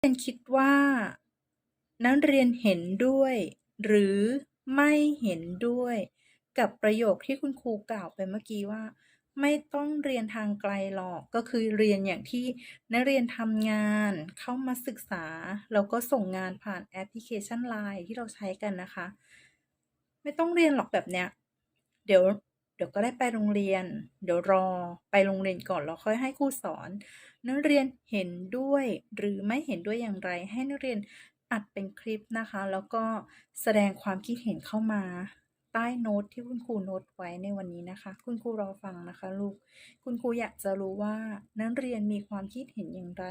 เรียนคิดว่า นักเรียนเห็นด้วยหรือไม่เห็นด้วยกับประโยคที่คุณครูกล่าวไปเมื่อกี้ว่า ไม่ต้องเรียนทางไกลหรอก ก็คือเรียนอย่างที่นักเรียนทำงานเข้ามาศึกษา แล้วก็ส่งงานผ่านแอปพลิเคชัน LINE ที่เราใช้กันนะคะ ไม่ต้องเรียนหรอกแบบเนี้ย เดี๋ยว เดี๋ยวก็ได้ไปโรงเรียน เดี๋ยวรอไปโรงเรียนก่อนแล้วค่อยให้ครูสอน นักเรียนเห็นด้วย หรือไม่เห็นด้วยอย่างไร ให้นักเรียนอัดเป็นคลิปนะคะ แล้วก็แสดงความคิดเห็นเข้ามา ใต้โน้ตที่คุณครูโน้ตไว้ในวันนี้นะคะ คุณครูรอฟังนะคะลูก คุณครูอยากจะรู้ว่านักเรียนมีความคิดเห็นอย่างไร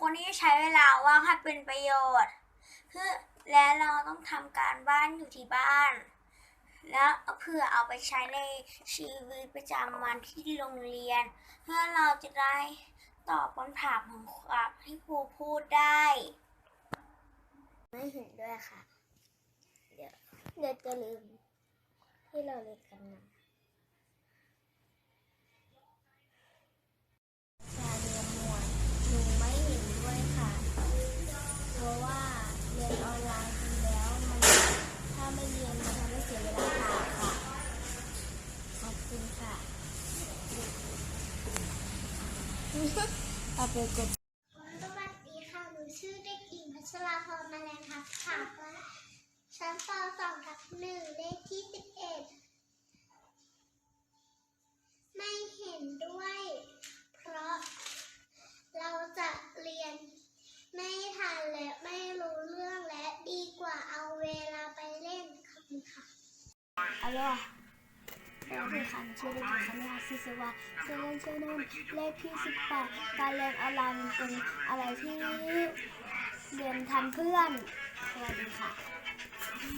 คนที่ใช้เวลาว่างให้เป็นประโยชน์เพื่อและเราต้องทำการบ้านอยู่ที่บ้าน แล้วเพื่อเอาไปใช้ในชีวิตประจำวันที่โรงเรียน เพื่อเราจะได้ตอบคำถามของครับที่ครูพูดได้ ไม่เห็นด้วยค่ะ เดี๋ยวเดี๋ยวจะลืมที่เราเรียนกันนะการเรียนมวยหนูไม่เห็นด้วยค่ะ เพราะว่าเรียนออนไลน์จริงแล้วมันถ้าไม่เรียนมันทำให้เสียเวลาค่ะค่ะ ขอบคุณค่ะ เอาไปกดสวัสดีค่ะ หนูชื่อเด็กหญิงพัชราพรมาแมลงทับค่ะชั้นป .2 ทับหนึ่งเลขที่ 11 ไม่เห็นด้วย เพราะเราจะเรียนไม่ทันและไม่รู้เรื่องและดีกว่าเอาเวลาไปเล่นขอบคุณค่ะอัล โหลสวัสดีค่ะชื่อเด็กหญิงคณะศิษวาชื่อเล่นชื่อนุ่นเลขที่18การเรียนออนไลน์มันเป็นอะไรที่เรียนทันเพื่อนสวัสดีค่ะ